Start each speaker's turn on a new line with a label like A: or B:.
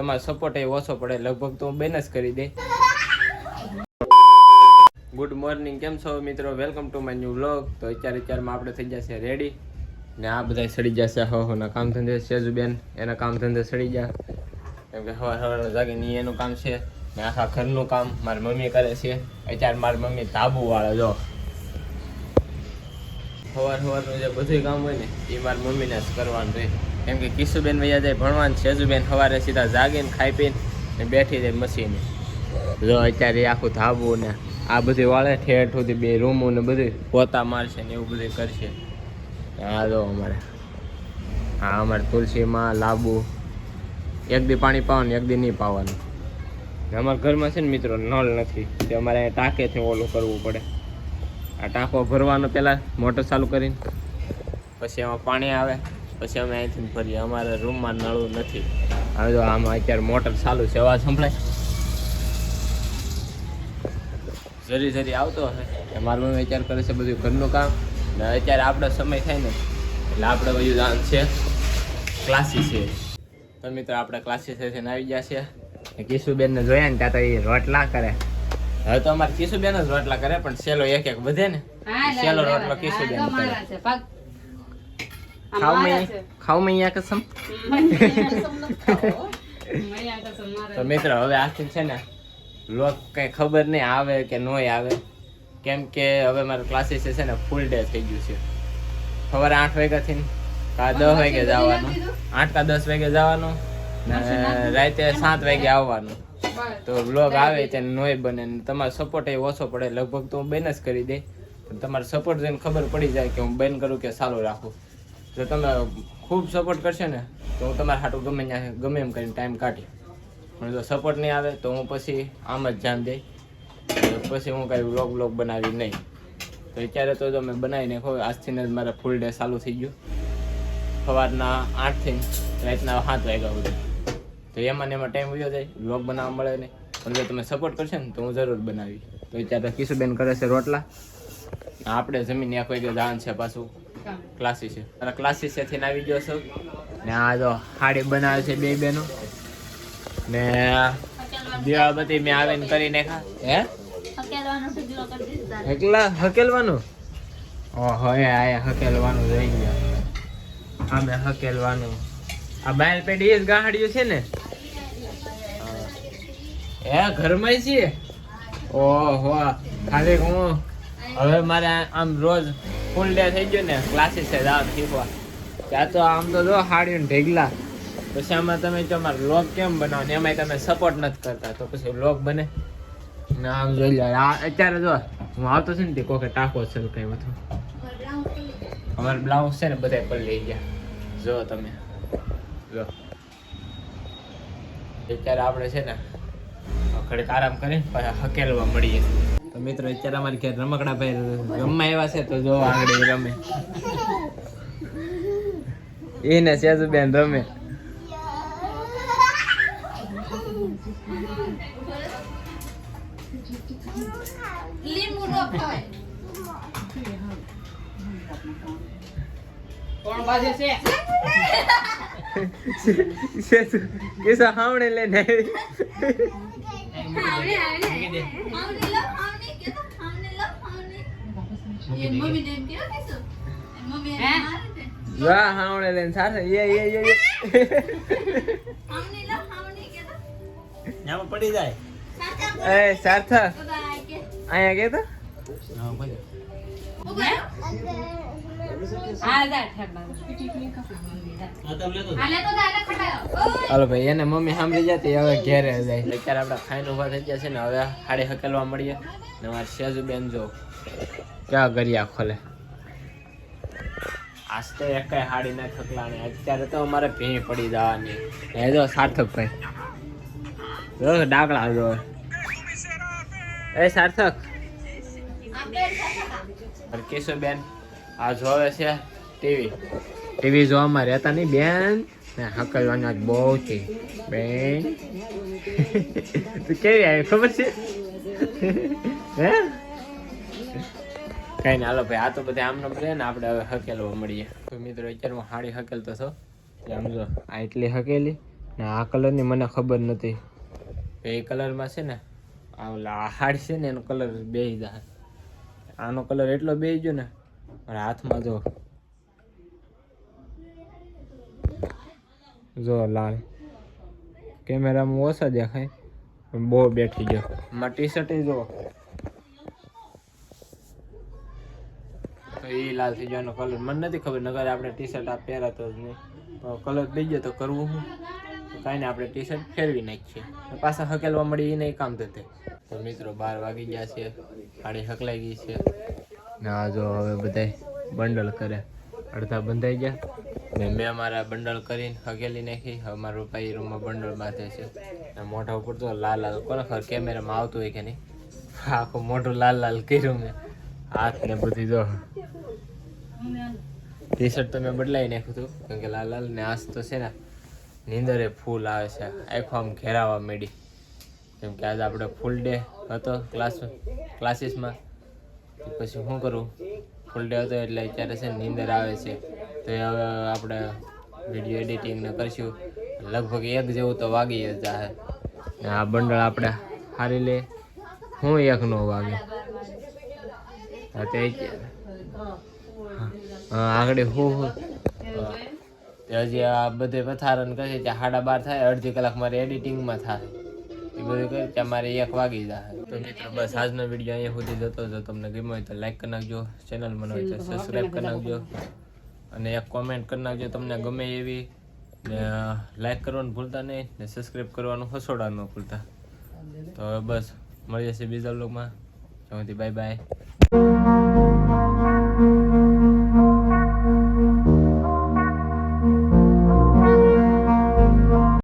A: તમારો સપોર્ટ એ ઓછો પડે, લગભગ તો બેન જ કરી દે. ગુડ મોર્નિંગ કેમ છો મિત્રો? Welcome to my new vlog તો અત્યારે અત્યારમાં આપણે થઈ જશે રેડી ને આ બધા સડી જશે, હો હોના કામ ધંધે સેજુબેન. એના કામ ધંધે સડી જા. કેમ કે હવા હવા જાગે નહીં એનું કામ છે. ને આખા ઘરનું કામ મારી મમ્મી કરે છે. અત્યારે મારી મમ્મી તાબુ વાળે, જો. સવાર સવારનું જે બધું કામ હોય ને એ મારી મમ્મીને જ કરવાનું રહે કેમ કે કિશુબેન વૈયા જાય, ભણવાનું સેજુબેન સવારે સીધા જાગીને ખાઈ પીને બેઠી જાય મશીને. જો અત્યારે આખું ધાબું ને આ બધી વાળે ઠેઠ સુધી બે રૂમો ને બધું પોતા મારશે ને એવું બધું કરશે. હા, જો અમારે. હા, અમારે તુલસીમાં લાબુ. એક દી પાણી પાવાનું, એક દી નહીં પાવાનું. અમારા ઘરમાં છે ને મિત્રો, નળ નથી. તે અમારે અહીંયા ટાંકેથી ઓલું કરવું પડે. આ ટાંકો ભરવાનો પહેલાં મોટર ચાલુ કરીને, પછી એમાં પાણી આવે. પછી અમે અહીંથી ફરીએ. અમારા રૂમમાં નળું નથી. હવે જો આમાં અત્યારે મોટર ચાલુ છે. અવાજ સંભળાય? જરી જરી આવતો હશે. મારું મમ્મી વિચાર કરે છે બધું ઘરનું કામ. ને અત્યારે આપણો સમય થાય ને એટલે આપણે બધું છે. ક્લાસીસ છે. તો મિત્રો આપણે ક્લાસીસ થઈને આવી ગયા છે ને કિશુબેનને જોયા ને ત્યાં તો એ રોટલા કરે. હવે તો અમારે કિશુબેન જ રોટલા કરે પણ સેલો એક એક વધે ને. સેલો રોટલો કિશુબેન કરે. ખાવ મૈયા ખાવ મૈયા કસમ. તો મિત્ર હવે આથી છે ને લોક કઈ ખબર નહીં આવે કે નોય આવે. કેમ કે હવે મારો ક્લાસીસ છે ને ફૂલ ડે થઈ ગયું છે. સવારે આઠ વાગ્યાથી કા દસ વાગે જવાનું. આઠ કા દસ વાગે જવાનું રાતે સાત વાગે આવવાનું. તો બ્લોગ આવે ત્યાં નોય બને તમારો સપોર્ટ એ ઓછો પડે. લગભગ તો હું બેન જ કરી દે. તમારો સપોર્ટ જોઈને ખબર પડી જાય કે હું બેન કરું કે સારું રાખું. જો તમે ખૂબ સપોર્ટ કરશે ને, તો હું તમારા હાટું ગમે ત્યાં, ગમે એમ કરીને ટાઈમ કાઢી પણ જો સપોર્ટ નહીં આવે, તો હું પછી આમ જ ધ્યાન દઈ પછી હું કાંઈ વ્લોગ વ્લોગ બનાવી નહીં. તો અત્યારે તો જો મેં ખો, આજથી જ મારા ફૂલ ડે ચાલુ થઈ ગયું. સવારના આઠથી રાતના સાત વાગ્યા સુધી. તો એમાં ને એમાં ટાઈમ વયો જાય વ્લોગ બનાવવા મળે નહીં. પણ જો તમે સપોર્ટ કરશે ને, તો હું જરૂર બનાવી તો અત્યારે કિશુબેન કરે છે રોટલા. આપણે જમીન એક વાગે જવાનું છે પાછું. ક્લાસીસ છે. મારા ક્લાસી છે આવી ગયો છું? ને આ જો હાડી બનાવે છે બે બેનો. ને દીવાબત્તી મેં આવીને કરી નાખા હે? એકલા હકેલવાનું? ઓહો એ આ હકેલવાનું રહી ગયા. અમે હકેલવાનું. આ બાયલ પેઢી જ ગાહડ્યું છે ને? એ ઘરમાં છીએ? ઓહો ખાલી હું. હવે મારે આમ રોજ ફૂલ ડે થઈ ગયો ને ક્લાસીસ છે દાવ શીખવા. ત્યાં તો આમ તો જો હાડીને ઢેગલા. પછી આમાં તમે જો મારે લોગ કેમ બનાવો ને એમાંય તમે સપોર્ટ નથી કરતા. તો પછી લોગ બને. ને આમ જોઈ લે અત્યારે જો, હું આવતો છું ને તે કોકે ટાંકો છલકાયો હતો. અમારે બ્લાઉઝ છે ને બધા પર લઈ ગયા. જો તમે, જો. અત્યારે આપણે છે ને, ઘડીક આરામ કરીને પાછા હકેલવા મળીએ. તો મિત્રો અત્યારે અમારી ઘેર રમકડા ભાઈ રમવા આવ્યા છે તો જો આગળ એ રમે. એને સેજુબેન રમે.
B: લીંબુ નો ખવાય કોણ બાજે છે?
A: સેજુ હાવણે લઈને
B: લો આવને કે તો આવને લો આવને એ મમ્મી ને એમ કે કે શું મમ્મી એને મારે છે
A: વાહ હાવણે લઈને સાથે. યે યે યે યે.
B: આવને લો આવને કે
C: પડી જાય.
A: એ સાર્થક.
B: તો આ કે.
A: અહીંયા
C: કેતો? તમે લેતો
B: હાલે તો હાલે ખટાયો.
A: હાલો ભાઈ એને મમ્મી સાંભળી જતી હવે ઘેરે જાય. અત્યારે આપણા ખાઈને ઊભા થઈ ગયા છે ને હવે હાડી હકેલવા મળીએ. ને મારી સેજુ બેન જો. ક્યાં ગરિયા ખોલે આજ તો એક હાડી ના થકલાની અત્યારે તો અમારે ભીણી પડી જવાની. એ જો સાર્થક ભાઈ જો ડાકડા જો એ સાર્થક.
B: કેશો
A: બેન આ જોવે છે ટીવી? ટીવી જોવામાં રહેતા નહીં બેન. ને હકલવાની બહુ છે બેન. તું કેવી આવી ખબર છે? હે? કઈ ના, હાલો ભાઈ, આ તો બધા આમ રહે ને, આપણે હવે હકેલવા મળીએ. તો મિત્રો અત્યારે હું હાડી હકેલતો છો. આમ જો, આ એટલી હકેલી ને આ કલરની મને ખબર નથી. એ કલરમાં છે ને, આ હાડ છે ને, એનો કલર બે જાય આનો કલર એટલો બે ગયો ને, મારા હાથમાં જો. જો લાલ. કેમેરામાં ઓછા દેખાય બહુ બેઠી ગયો. મારા ટી શર્ટ જો તો એ લાલ થઈ જવાનો કલર મને નથી ખબર નગર આપણે ટી શર્ટ આ પહેરાતો જ નહીં. કલર દઈ ગયો તો કરવું હું. કાંઈ નહીં, આપણે ટી શર્ટ ફેરવી નાખીએ. પાછા હકેલવા મળી એને કામ થતે. તો મિત્રો, બાર વાગી ગયા છે. ગાડી હકલાઈ ગઈ છે. ને આ જો હવે બધાય બંડલ કરે. અડધા બંધાઈ ગયા. ને મેં મારા બંડલ કરીને હકેલી નાખી. હવે મારા ભાઈ રૂમમાં બંડલ બાંધે છે. ને મોઢા ઉપર તો લાલ લાલ, કોને ખબર કેમેરામાં આવતું હોય કે નહીં? આખું મોઢું લાલ લાલ કર્યું મેં. હાથ ને બધી જો ટી શર્ટ તો મેં બદલાવી નાખ્યું હતું. કારણ કે લાલ લાલ ને આજ તો છે ને, નીંદરે ફૂલ આવે છે. આખો આમ ઘેરાવા મેડી. કેમ કે આજે આપણે ફૂલ ડે હતો ક્લાસ ક્લાસીસમાં પછી શું કરું? ફૂલ ડે હતો એટલે અત્યારે છે નીંદર આવે છે. તો હવે આપણે વીડિયો એડિટિંગ ને કરશું. લગભગ એક જેવું તો વાગી જ આ બંડળ આપણે હારી લે હું એક નો વાગે. હા આગળ હું હજી આ બધે પથારણ કહે ત્યાં સાડા બાર થાય, અડધી કલાક મારે એડિટિંગમાં થાય. એ બધું કરે ત્યાં મારે એક વાગી જાય. તો મિત્રો, બસ આજનો વીડિયો અહીંયા સુધી જતો જો તમને ગમ્યો હોય તો લાઈક કરી નાખજો ચેનલ મને હોય તો સબસ્ક્રાઈબ કરી નાખજો. અને એક કોમેન્ટ કરી નાખજો તમને ગમે એવી. ને લાઈક કરવાનું ભૂલતા નહીં, ને સબસ્ક્રાઈબ કરવાનું હસોડા ન ભૂલતા. તો હવે બસ મળી જશે બીજા લોકમાં ત્યાંથી બાય બાય